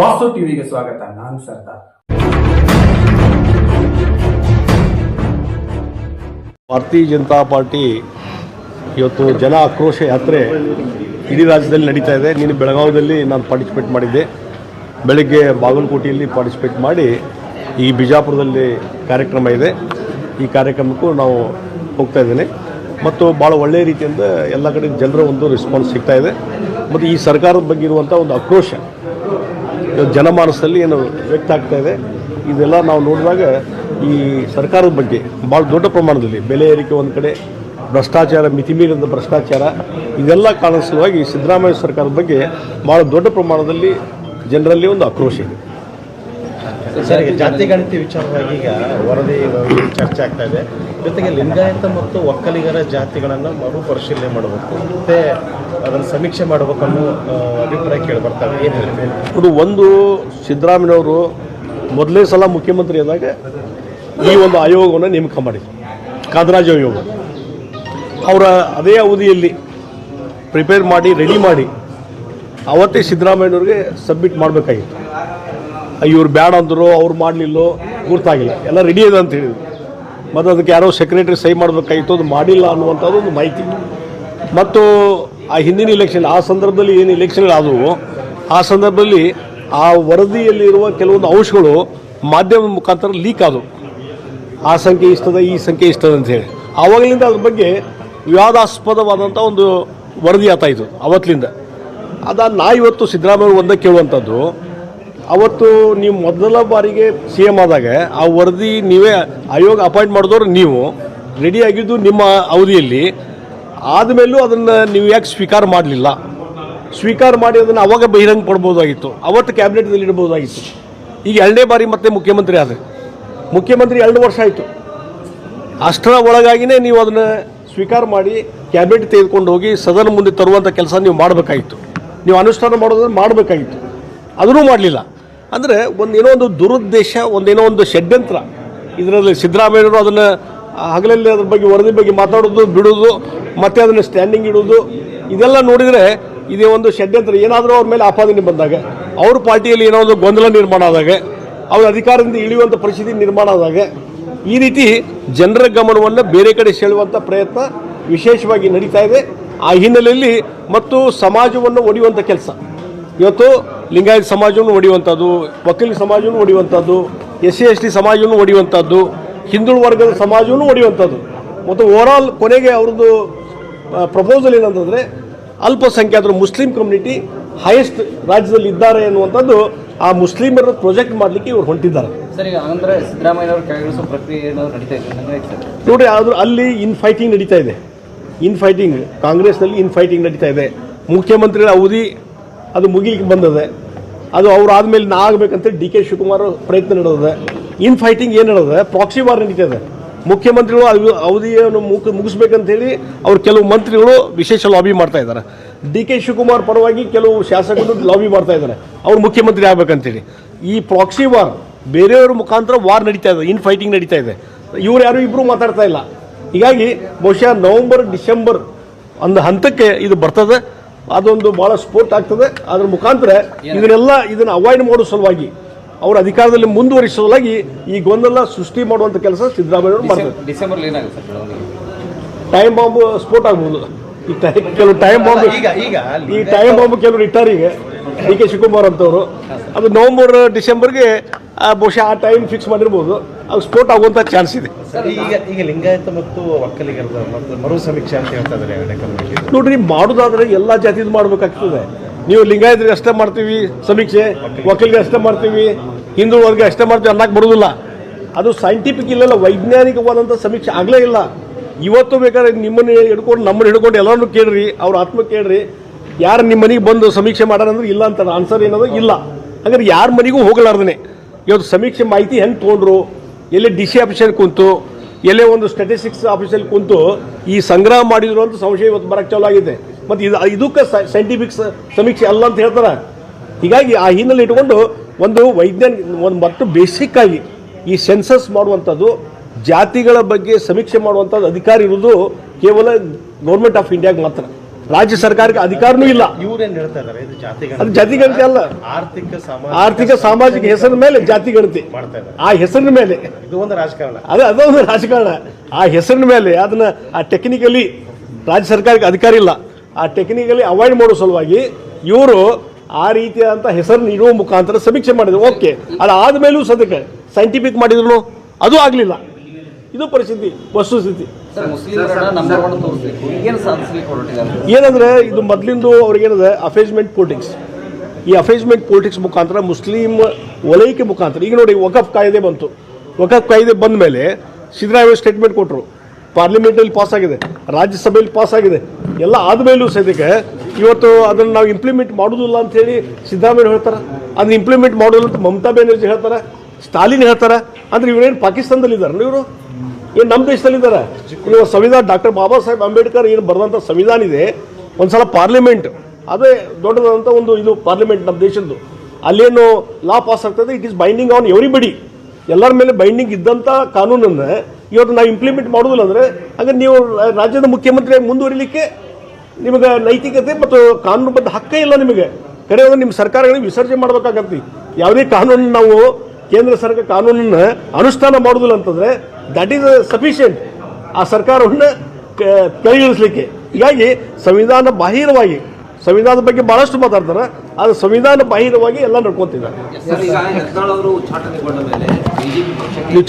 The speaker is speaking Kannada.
ವಾಸು ಟಿವಿಗೆ ಸ್ವಾಗತ, ನಾನು ಸರ್ದಾರ್. ಭಾರತೀಯ ಜನತಾ ಪಾರ್ಟಿ ಇವತ್ತು ಜನ ಆಕ್ರೋಶ ಯಾತ್ರೆ ಇಡೀ ರಾಜ್ಯದಲ್ಲಿ ನಡೀತಾ ಇದೆ. ನೀನು ಬೆಳಗಾವಿಯಲ್ಲಿ ನಾನು ಪಾರ್ಟಿಸಿಪೇಟ್ ಮಾಡಿದ್ದೆ. ಬೆಳಗ್ಗೆ ಬಾಗಲಕೋಟೆಯಲ್ಲಿ ಪಾರ್ಟಿಸಿಪೇಟ್ ಮಾಡಿ ಈ ಬಿಜಾಪುರದಲ್ಲಿ ಕಾರ್ಯಕ್ರಮ ಇದೆ. ಈ ಕಾರ್ಯಕ್ರಮಕ್ಕೂ ನಾವು ಹೋಗ್ತಾ ಇದ್ದೇನೆ. ಮತ್ತು ಭಾಳ ಒಳ್ಳೆಯ ರೀತಿಯಿಂದ ಎಲ್ಲ ಕಡೆ ಜನರ ಒಂದು ರೆಸ್ಪಾನ್ಸ್ ಸಿಗ್ತಾ ಇದೆ. ಮತ್ತು ಈ ಸರ್ಕಾರದ ಬಗ್ಗೆ ಇರುವಂಥ ಒಂದು ಆಕ್ರೋಶ. ಜನಮಾನಸದಲ್ಲಿ ಏನು ವ್ಯಕ್ತ ಆಗ್ತಾ ಇದೆ, ಇದೆಲ್ಲ ನಾವು ನೋಡಿದಾಗ ಈ ಸರ್ಕಾರದ ಬಗ್ಗೆ ಭಾಳ ದೊಡ್ಡ ಪ್ರಮಾಣದಲ್ಲಿ ಬೆಲೆ ಏರಿಕೆ ಒಂದು ಕಡೆ, ಭ್ರಷ್ಟಾಚಾರ ಮಿತಿಮೀರಿದ ಭ್ರಷ್ಟಾಚಾರ, ಇದೆಲ್ಲ ಕಾರಣ ಸಲುವಾಗಿ ಸಿದ್ದರಾಮಯ್ಯ ಸರ್ಕಾರದ ಬಗ್ಗೆ ಭಾಳ ದೊಡ್ಡ ಪ್ರಮಾಣದಲ್ಲಿ ಜನರಲ್ಲಿ ಒಂದು ಆಕ್ರೋಶ ಇದೆ. ಸರ್, ಜಾತಿ ಗಣತಿ ವಿಚಾರವಾಗಿ ಈಗ ವರದಿ ಚರ್ಚೆ ಆಗ್ತಾ ಇದೆ. ಜೊತೆಗೆ ಲಿಂಗಾಯತ ಮತ್ತು ಒಕ್ಕಲಿಗರ ಜಾತಿಗಳನ್ನು ಮರು ಪರಿಶೀಲನೆ ಮಾಡಬೇಕು. ಮತ್ತೆ ಅದನ್ನು ಸಮೀಕ್ಷೆ ಮಾಡಬೇಕು ಅನ್ನೋ ಅಭಿಪ್ರಾಯ ಕೇಳಿ ಬರ್ತಾರೆ. ಏನು ಹೇಳ್ತೀವಿ ಇದು ಒಂದು ಸಿದ್ದರಾಮಯ್ಯವರು ಮೊದಲೇ ಸಲ ಮುಖ್ಯಮಂತ್ರಿ ಆದಾಗ ಈ ಒಂದು ಆಯೋಗವನ್ನು ನೇಮಕ ಮಾಡಿದ್ರು. ಕಾದರಾಜ ಆಯೋಗ. ಅವರ ಅದೇ ಅವಧಿಯಲ್ಲಿ ಪ್ರಿಪೇರ್ ಮಾಡಿ ರೆಡಿ ಮಾಡಿ ಅವತ್ತೇ ಸಿದ್ದರಾಮಯ್ಯವ್ರಿಗೆ ಸಬ್ಮಿಟ್ ಮಾಡಬೇಕಾಗಿತ್ತು. ಇವ್ರು ಬ್ಯಾಡ ಅಂದರು, ಅವ್ರು ಮಾಡಲಿಲ್ಲೋ, ಗುರ್ತಾಗಿಲ್ಲ. ಎಲ್ಲ ರೆಡಿ ಇದೆ ಅಂತ ಹೇಳಿದ್ರು. ಮತ್ತು ಅದಕ್ಕೆ ಯಾರೋ ಸೆಕ್ರೆಟರಿ ಸಹಿ ಮಾಡಬೇಕಾಗಿತ್ತು ಅದು ಮಾಡಿಲ್ಲ ಅನ್ನುವಂಥದ್ದು ಒಂದು ಮಾಹಿತಿ. ಮತ್ತು ಆ ಹಿಂದಿನ ಇಲೆಕ್ಷನ್ ಆ ಸಂದರ್ಭದಲ್ಲಿ ಏನು ಇಲೆಕ್ಷನ್ಗಳಾದವು ಆ ಸಂದರ್ಭದಲ್ಲಿ ಆ ವರದಿಯಲ್ಲಿರುವ ಕೆಲವೊಂದು ಅಂಶಗಳು ಮಾಧ್ಯಮ ಮುಖಾಂತರ ಲೀಕ್ ಆದವು. ಆ ಸಂಖ್ಯೆ ಇಷ್ಟದ, ಈ ಸಂಖ್ಯೆ ಇಷ್ಟದ ಅಂತ ಹೇಳಿ. ಆವಾಗಲಿಂದ ಅದ್ರ ಬಗ್ಗೆ ವಿವಾದಾಸ್ಪದವಾದಂಥ ಒಂದು ವರದಿ ಆತಾಯಿತು ಅವತ್ತಿನಿಂದ ಅದ ನಾ ಇವತ್ತು ಸಿದ್ದರಾಮಯ್ಯ ಒಂದೇ ಕೇಳುವಂಥದ್ದು ಅವತ್ತು ನೀವು ಮೊದಲ ಬಾರಿಗೆ ಸಿ ಎಂ ಆದಾಗ ಆ ವರದಿ ನೀವೇ ಆಯೋಗ ಅಪಾಯಿಂಟ್ ಮಾಡಿದವರು ನೀವು. ರೆಡಿ ಆಗಿದ್ದು ನಿಮ್ಮ ಅವಧಿಯಲ್ಲಿ. ಆದಮೇಲೂ ಅದನ್ನು ನೀವು ಯಾಕೆ ಸ್ವೀಕಾರ ಮಾಡಲಿಲ್ಲ? ಸ್ವೀಕಾರ ಮಾಡಿ ಅದನ್ನು ಅವಾಗ ಬಹಿರಂಗ ಪಡ್ಬೋದಾಗಿತ್ತು. ಅವತ್ತು ಕ್ಯಾಬಿನೆಟ್ದಲ್ಲಿ ಇಡ್ಬೋದಾಗಿತ್ತು. ಈಗ ಎರಡನೇ ಬಾರಿ ಮತ್ತೆ ಮುಖ್ಯಮಂತ್ರಿ ಆದರೆ. ಮುಖ್ಯಮಂತ್ರಿ ಎರಡು ವರ್ಷ ಆಯಿತು. ಅಷ್ಟರ ಒಳಗಾಗಿನೇ ನೀವು ಅದನ್ನು ಸ್ವೀಕಾರ ಮಾಡಿ ಕ್ಯಾಬಿನೆಟ್ ತೆಗೆದುಕೊಂಡು ಹೋಗಿ ಸದನ ಮುಂದೆ ತರುವಂಥ ಕೆಲಸ ನೀವು ಮಾಡಬೇಕಾಗಿತ್ತು. ನೀವು ಅನುಷ್ಠಾನ ಮಾಡೋದನ್ನು ಮಾಡಬೇಕಾಗಿತ್ತು. ಅದನ್ನೂ ಮಾಡಲಿಲ್ಲ. ಅಂದರೆ ಒಂದೇನೋ ಒಂದು ದುರುದ್ದೇಶ ಒಂದೇನೋ ಒಂದು ಷಡ್ಯಂತ್ರ. ಇದರಲ್ಲಿ ಸಿದ್ದರಾಮಯ್ಯವರು ಅದನ್ನು ಹಗಲಲ್ಲಿ ಅದ್ರ ಬಗ್ಗೆ ವರದಿ ಬಗ್ಗೆ ಮಾತಾಡೋದು, ಬಿಡೋದು, ಮತ್ತೆ ಅದನ್ನು ಸ್ಟ್ಯಾಂಡಿಂಗ್ ಇಡೋದು, ಇದೆಲ್ಲ ನೋಡಿದರೆ ಇದೇ ಒಂದು ಷಡ್ಯಂತ್ರ. ಏನಾದರೂ ಅವ್ರ ಮೇಲೆ ಆಪಾದನೆ ಬಂದಾಗ, ಅವ್ರ ಪಾರ್ಟಿಯಲ್ಲಿ ಏನೋ ಒಂದು ಗೊಂದಲ ನಿರ್ಮಾಣ ಆದಾಗ, ಅವ್ರ ಅಧಿಕಾರದಿಂದ ಇಳಿಯುವಂಥ ಪರಿಸ್ಥಿತಿ ನಿರ್ಮಾಣ ಆದಾಗ, ಈ ರೀತಿ ಜನರ ಗಮನವನ್ನು ಬೇರೆ ಕಡೆ ಸೆಳೆಯುವಂಥ ಪ್ರಯತ್ನ ವಿಶೇಷವಾಗಿ ನಡೀತಾ ಇದೆ. ಆ ಹಿನ್ನೆಲೆಯಲ್ಲಿ ಮತ್ತು ಸಮಾಜವನ್ನು ಒಡೆಯುವಂಥ ಕೆಲಸ. ಇವತ್ತು ಲಿಂಗಾಯತ ಸಮಾಜವನ್ನು ಒಡೆಯುವಂಥದ್ದು ವಕೀಲ ಸಮಾಜವನ್ನು ಒಡೆಯುವಂಥದ್ದು ಎಸ್ ಸಿ ಎಸ್ ಟಿ ಸಮಾಜವನ್ನು ಒಡೆಯುವಂಥದ್ದು ಹಿಂದುಳು ವರ್ಗದ ಸಮಾಜವನ್ನು ಒಡೆಯುವಂಥದ್ದು. ಮತ್ತು ಓವರಾಲ್ ಕೊನೆಗೆ ಅವ್ರದ್ದು ಪ್ರಪೋಸಲ್ ಏನಂತಂದರೆ ಅಲ್ಪಸಂಖ್ಯಾತರು ಮುಸ್ಲಿಂ ಕಮ್ಯುನಿಟಿ ಹೈಯೆಸ್ಟ್ ರಾಜ್ಯದಲ್ಲಿ ಇದ್ದಾರೆ ಅನ್ನುವಂಥದ್ದು ಆ ಮುಸ್ಲಿಮರ ಪ್ರೊಜೆಕ್ಟ್ ಮಾಡಲಿಕ್ಕೆ ಇವರು ಹೊಂಟಿದ್ದಾರೆ. ನೋಡಿ ಆದರೂ ಅಲ್ಲಿ ಇನ್ ಫೈಟಿಂಗ್ ನಡೀತಾ ಇದೆ. ಇನ್ ಫೈಟಿಂಗ್ ಕಾಂಗ್ರೆಸ್ನಲ್ಲಿ ಇನ್ ಫೈಟಿಂಗ್ ನಡೀತಾ ಇದೆ. ಮುಖ್ಯಮಂತ್ರಿಗಳ ಅವಧಿ ಅದು ಮುಗಿಲಿಕ್ಕೆ ಬಂದದೆ. ಅದು ಅವ್ರು ಆದಮೇಲೆ ನಾ ಆಗ್ಬೇಕಂತ ಡಿ ಕೆ ಶಿವಕುಮಾರ್ ಪ್ರಯತ್ನ ನಡೆದಿದೆ. ಇನ್ ಫೈಟಿಂಗ್ ಏನು ನಡೆದಿದೆ? ಪ್ರಾಕ್ಸಿ ವಾರ್ ನಡೀತಿದೆ. ಮುಖ್ಯಮಂತ್ರಿಗಳು ಅವ್- ಅವಧಿಯನ್ನು ಮುಗ ಮುಗಿಸ್ಬೇಕಂತೇಳಿ ಅವ್ರು ಕೆಲವು ಮಂತ್ರಿಗಳು ವಿಶೇಷ ಲಾಬಿ ಮಾಡ್ತಾ ಇದ್ದಾರೆ. ಡಿ ಕೆ ಶಿವಕುಮಾರ್ ಪರವಾಗಿ ಕೆಲವು ಶಾಸಕರು ಲಾಬಿ ಮಾಡ್ತಾ ಇದ್ದಾರೆ. ಅವ್ರು ಮುಖ್ಯಮಂತ್ರಿ ಆಗ್ಬೇಕಂತೇಳಿ. ಈ ಪ್ರಾಕ್ಸಿ ವಾರ್ ಬೇರೆಯವ್ರ ಮುಖಾಂತರ ವಾರ್ ನಡೀತಾ ಇದೆ. ಇನ್ ಫೈಟಿಂಗ್ ನಡೀತಾ ಇದೆ. ಇವ್ರು ಯಾರು ಇಬ್ಬರು ಮಾತಾಡ್ತಾ ಇಲ್ಲ. ಹೀಗಾಗಿ ಬಹುಶಃ ನವೆಂಬರ್ ಡಿಸೆಂಬರ್ ಒಂದು ಹಂತಕ್ಕೆ ಇದು ಬರ್ತದೆ. ಅದೊಂದು ಭಾಳ ಸ್ಪೋರ್ಟ್ ಆಗ್ತದೆ. ಅದರ ಮುಖಾಂತರ ಇದನ್ನೆಲ್ಲ ಇದನ್ನು ಅವಾಯ್ಡ್ ಮಾಡೋ ಸಲುವಾಗಿ ಅವರ ಅಧಿಕಾರದಲ್ಲಿ ಮುಂದುವರಿಸೋ ಸಲುವಾಗಿ ಈ ಗೊಂದಲ ಸೃಷ್ಟಿ ಮಾಡುವಂಥ ಕೆಲಸ ಸಿದ್ದರಾಮಯ್ಯ ಅವರು ಮಾಡ್ತಾರೆ. ಡಿಸೆಂಬರ್ ಏನಾಗುತ್ತೆ ಸರ್ ಟೈಮ್ ಬಾಂಬ್ ಸ್ಫೋಟ ಆಗ್ಬೋದು. ಈ ಟೈಮ್ ಕೆಲವು ಟೈಮ್ ಬಾಂಬ್ ಈಗ ಈಗ ಈ ಟೈಮ್ ಬಾಂಬ್ ಕೆಲವರು ಇಟ್ಟಾರೀಗ ಡಿ ಕೆ ಶಿವಕುಮಾರ್ ಅಂತವರು ಅದು ನವೆಂಬರ್ ಡಿಸೆಂಬರ್ಗೆ ಆ, ಬಹುಶಃ ಆ ಟೈಮ್ ಫಿಕ್ಸ್ ಮಾಡಿರ್ಬೋದು. ಅದು ಸ್ಫೋಟ ಆಗುವಂಥ ಚಾನ್ಸ್ ಇದೆ. ಈಗ ಈಗ ಲಿಂಗಾಯತ ಮತ್ತು ಮರು ಸಮೀಕ್ಷೆ ಅಂತ ಹೇಳ್ತಾ ಇದ್ದಾರೆ ನೋಡ್ರಿ ಮಾಡೋದಾದ್ರೆ ಎಲ್ಲ ಜಾತಿದು ಮಾಡ್ಬೇಕಾಗ್ತದೆ. ನೀವು ಲಿಂಗಾಯತರಿಗೆ ಅಷ್ಟೇ ಮಾಡ್ತೀವಿ ಸಮೀಕ್ಷೆ ಒಕ್ಕಲಿಗೆ ಅಷ್ಟೇ ಮಾಡ್ತೀವಿ ಹಿಂದೂ ವರ್ಗ ಅಷ್ಟೇ ಮಾಡ್ತೀವಿ ಅನ್ನಕ್ಕೆ ಬರೋದಿಲ್ಲ. ಅದು ಸೈಂಟಿಫಿಕ್ ಇಲ್ಲಲ್ಲ ವೈಜ್ಞಾನಿಕವಾದಂಥ ಸಮೀಕ್ಷೆ ಆಗಲೇ ಇಲ್ಲ. ಇವತ್ತು ಬೇಕಾದ್ರೆ ನಿಮ್ಮನ್ನು ಹಿಡ್ಕೊಂಡು ನಮ್ಮನ್ನು ಹಿಡ್ಕೊಂಡು ಎಲ್ಲರನ್ನು ಕೇಳ್ರಿ ಅವ್ರ ಆತ್ಮ ಕೇಳ್ರಿ. ಯಾರು ನಿಮ್ಮ ಮನೆಗೆ ಬಂದು ಸಮೀಕ್ಷೆ ಮಾಡೋರಂದ್ರೆ ಇಲ್ಲ ಅಂತ ಆನ್ಸರ್ ಏನದು? ಇಲ್ಲ. ಹಾಗಾದ್ರೆ ಯಾರ ಮನೆಗೂ ಹೋಗಲಾರ್ದೇ ಇವತ್ತು ಸಮೀಕ್ಷೆ ಮಾಹಿತಿ ಹೆಂಗೆ ತೊಗೊಂಡ್ರು, ಎಲ್ಲಿ ಡಿ ಸಿ ಆಫೀಸಲ್ಲಿ ಕುಂತು, ಎಲ್ಲೇ ಒಂದು ಸ್ಟ್ಯಾಟಿಸ್ಟಿಕ್ಸ್ ಆಫೀಸಲ್ಲಿ ಕುಂತು, ಈ ಸಂಗ್ರಹ ಮಾಡಿದ್ರು ಅಂತ ಸಂಶಯ ಇವತ್ತು ಬರಕ್ಕೆ ಚಾಲು ಆಗಿದೆ. ಮತ್ತು ಇದು, ಇದಕ್ಕೆ ಸೈಂಟಿಫಿಕ್ಸ್ ಸಮೀಕ್ಷೆ ಅಲ್ಲ ಅಂತ ಹೇಳ್ತಾರೆ. ಹೀಗಾಗಿ ಆ ಹಿನ್ನೆಲೆ ಇಟ್ಕೊಂಡು ಒಂದು ವೈಜ್ಞಾನಿಕ, ಒಂದು ಮತ್ತು ಬೇಸಿಕ್ ಆಗಿ ಈ ಸೆನ್ಸಸ್ ಮಾಡುವಂಥದ್ದು, ಜಾತಿಗಳ ಬಗ್ಗೆ ಸಮೀಕ್ಷೆ ಮಾಡುವಂಥದ್ದು ಅಧಿಕಾರಿ ಇರುವುದು ಕೇವಲ ಗೌರ್ಮೆಂಟ್ ಆಫ್ ಇಂಡಿಯಾಗೆ ಮಾತ್ರ. ರಾಜ್ಯ ಸರ್ಕಾರಕ್ಕೆ ಅಧಿಕಾರನೂ ಇಲ್ಲ. ಇವ್ರೇನ್ ಹೇಳ್ತಾ ಇದಾರೆ ಇದು ಜಾತಿ ಅದು ಗಣತಿ ಜಾತಿ ಗಣತಿ ಅಲ್ಲ. ಆರ್ಥಿಕ ಸಾಮಾಜಿಕ ಆರ್ಥಿಕ ಸಾಮಾಜಿಕ ಹೆಸರಿನ ಮೇಲೆ ಜಾತಿ ಗಣತಿ. ಮಾಡ್ತಾ ಇದ್ದಾರೆ. ಆ ಹೆಸರಿನ ಮೇಲೆ. ಇದು ಒಂದು ರಾಜಕಾರಣ. ಅದು ಅದೊಂದು ರಾಜಕಾರಣ. ಆ ಹೆಸರಿನ ಮೇಲೆ ಅದನ್ನ ಆ ಟೆಕ್ನಿಕಲಿ ರಾಜ್ಯ ಸರ್ಕಾರಕ್ಕೆ ಅಧಿಕಾರ ಇಲ್ಲ. ಆ ಟೆಕ್ನಿಕಲಿ ಅವಾಯ್ಡ್ ಮಾಡೋ ಸಲುವಾಗಿ ಇವರು ಆ ರೀತಿಯಾದಂಥ ಹೆಸರು ನೀಡುವ ಮುಖಾಂತರ ಸಮೀಕ್ಷೆ ಮಾಡಿದ್ರು. ಓಕೆ ಅದಾದ ಮೇಲೂ ಸದ್ಯಕ್ಕೆ ಸೈಂಟಿಫಿಕ್ ಮಾಡಿದ್ರು ಅದು ಆಗಲಿಲ್ಲ. ಇದು ಪರಿಸ್ಥಿತಿ ವಸ್ತುಸ್ಥಿತಿ ಏನಂದ್ರೆ ಇದು ಮೊದಲಿಂದು ಅವ್ರಿಗೇನದ ಅಫೇಜ್ಮೆಂಟ್ ಪೊಲಿಟಿಕ್ಸ್ ಈ ಅಫೇಜ್ಮೆಂಟ್ ಪೊಲಿಟಿಕ್ಸ್ ಮುಖಾಂತರ ಮುಸ್ಲಿಂ ವಲಯಕ್ಕೆ ಮುಖಾಂತರ ಈಗ ನೋಡಿ ವಕಫ್ ಕಾಯ್ದೆ ಬಂತು. ವಕಫ್ ಕಾಯ್ದೆ ಬಂದ ಮೇಲೆ ಸಿದ್ದರಾಮಯ್ಯ ಸ್ಟೇಟ್ಮೆಂಟ್ ಕೊಟ್ಟರು ಪಾರ್ಲಿಮೆಂಟಲ್ಲಿ ಪಾಸ್ ಆಗಿದೆ ರಾಜ್ಯಸಭೆಯಲ್ಲಿ ಪಾಸ್ ಆಗಿದೆ. ಎಲ್ಲ ಆದಮೇಲೂ ಸದ್ಯಕ್ಕೆ ಇವತ್ತು ಅದನ್ನು ನಾವು ಇಂಪ್ಲಿಮೆಂಟ್ ಮಾಡೋದಿಲ್ಲ ಅಂತ ಹೇಳಿ ಸಿದ್ದರಾಮಯ್ಯ ಹೇಳ್ತಾರೆ. ಅದನ್ನ ಇಂಪ್ಲಿಮೆಂಟ್ ಮಾಡೋದಿಲ್ಲ ಅಂತ ಮಮತಾ ಬ್ಯಾನರ್ಜಿ ಹೇಳ್ತಾರೆ ಸ್ಟಾಲಿನ್ ಹೇಳ್ತಾರೆ. ಅಂದ್ರೆ ಇವರೇನು ಪಾಕಿಸ್ತಾನದಲ್ಲಿ ಇದ್ದಾರೆ ಇವರು? ಏನು ನಮ್ಮ ದೇಶದಲ್ಲಿದ್ದಾರೆ ಇವಾಗ ಸಂವಿಧಾನ, ಡಾಕ್ಟರ್ ಬಾಬಾ ಸಾಹೇಬ್ ಅಂಬೇಡ್ಕರ್ ಏನು ಬರೆದಂಥ ಸಂವಿಧಾನ ಇದೆ, ಒಂದ್ಸಲ ಪಾರ್ಲಿಮೆಂಟ್. ಅದೇ ದೊಡ್ಡದಾದಂಥ ಒಂದು ಇದು ಪಾರ್ಲಿಮೆಂಟ್ ನಮ್ಮ ದೇಶದ್ದು. ಅಲ್ಲೇನು ಲಾ ಪಾಸ್ ಆಗ್ತದೆ it is binding on everybody ಎಲ್ಲರ ಮೇಲೆ ಬೈಂಡಿಂಗ್ ಇದ್ದಂಥ ಕಾನೂನನ್ನು ಇವತ್ತು ನಾವು ಇಂಪ್ಲಿಮೆಂಟ್ ಮಾಡೋದಿಲ್ಲ ಅಂದರೆ, ಹಾಗೆ ನೀವು ರಾಜ್ಯದ ಮುಖ್ಯಮಂತ್ರಿ ಮುಂದುವರಿಲಿಕ್ಕೆ ನಿಮಗೆ ನೈತಿಕತೆ ಮತ್ತು ಕಾನೂನುಬದ್ಧ ಹಕ್ಕೇ ಇಲ್ಲ ನಿಮಗೆ. ಕರೆ ಅಂದ್ರೆ ನಿಮ್ಮ ಸರ್ಕಾರಗಳಿಗೆ ವಿಸರ್ಜನೆ ಮಾಡಬೇಕಾಗತ್ತೆ ಯಾವುದೇ ಕಾನೂನು ನಾವು ಕೇಂದ್ರ ಸರ್ಕಾರ ಕಾನೂನನ್ನು ಅನುಷ್ಠಾನ ಮಾಡೋದಿಲ್ಲ ಅಂತಂದ್ರೆ ದಟ್ ಈಸ್ ಸಫಿಷಿಯೆಂಟ್ ಆ ಸರ್ಕಾರವನ್ನು ಕ- ಕೆಳಗಿಳಿಸ್ಲಿಕ್ಕೆ. ಹೀಗಾಗಿ ಸಂವಿಧಾನ ಬಾಹಿರವಾಗಿ ಸಂವಿಧಾನದ ಬಗ್ಗೆ ಬಹಳಷ್ಟು ಮಾತಾಡ್ತಾರೆ ಆದರೆ ಸಂವಿಧಾನ ಬಾಹಿರವಾಗಿ ಎಲ್ಲ ನಡ್ಕೊತಿದ್ದಾರೆ. ನೀವು